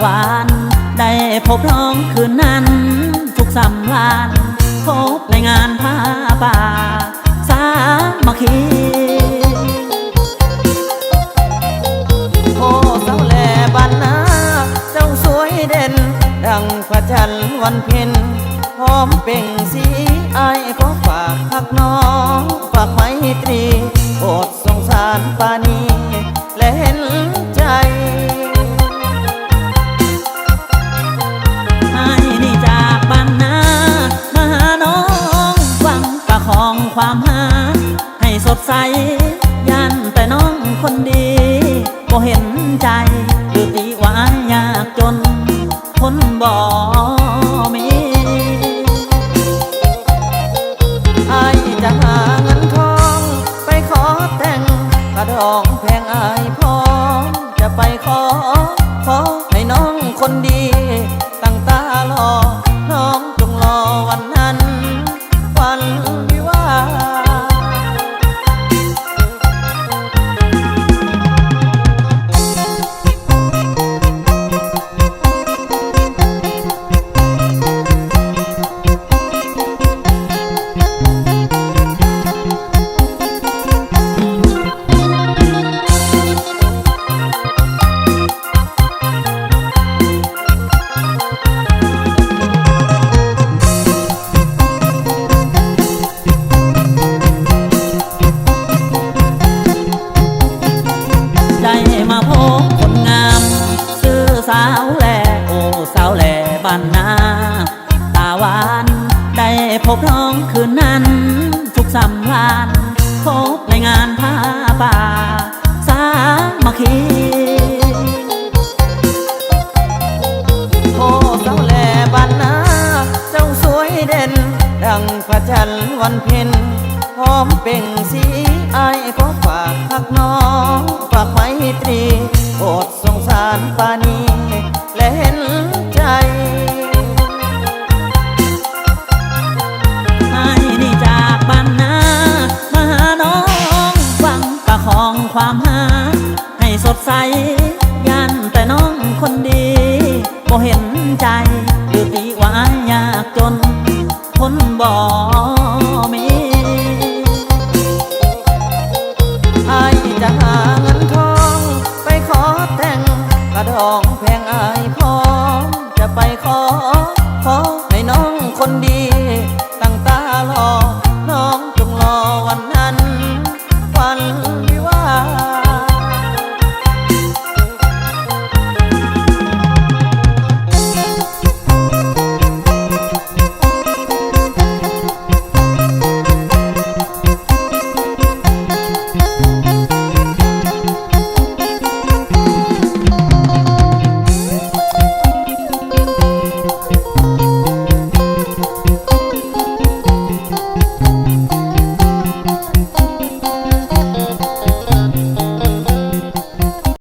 หวาน ได้พบน้องคืนนั้น ทุกสำลานพบในงานผ้าป่า สามัคคีโอ้สาวแหล่บ้านนาเจ้าสวยเด่น ดังพระจันทร์วันเพ็ญพร้อมเปล่งสีไอายขอฝาก ความหา ให้สดใสยันแต่น้องคนดีก็เห็นใจหรือตีว่ายากจน คนบ่มีไอจะหาเงินทอง ไปขอแต่งกระดองแพงอายพอจะไปขอ ขอให้น้องคนดี ตั้งตารอ น้องจงรอวันาวแหล่โอ้สาวแหล่บ้านนาตาหวานได้พบน้องคืนนั้น ทุกสำลานพบในงานผ้าป่า สามัคคีโอ้สาวแหล่บ้านนาเจ้าสวยเด่น ดังพระจันทร์วันเพ็ญพร้อมเป่งสีไอายขอฝากพักน้อง ฝากไม้ตรีโปรดสงสารปานี เห็นใจให้นี่จากบ้านนามาหาน้องหวังประคองความหา ให้สดใสยันแต่น้องคนดีก็เห็นใจหรือตีว่ายากจน คนบ่มีไอายจะหาเงินทอง ไปขอแต่งกระดอง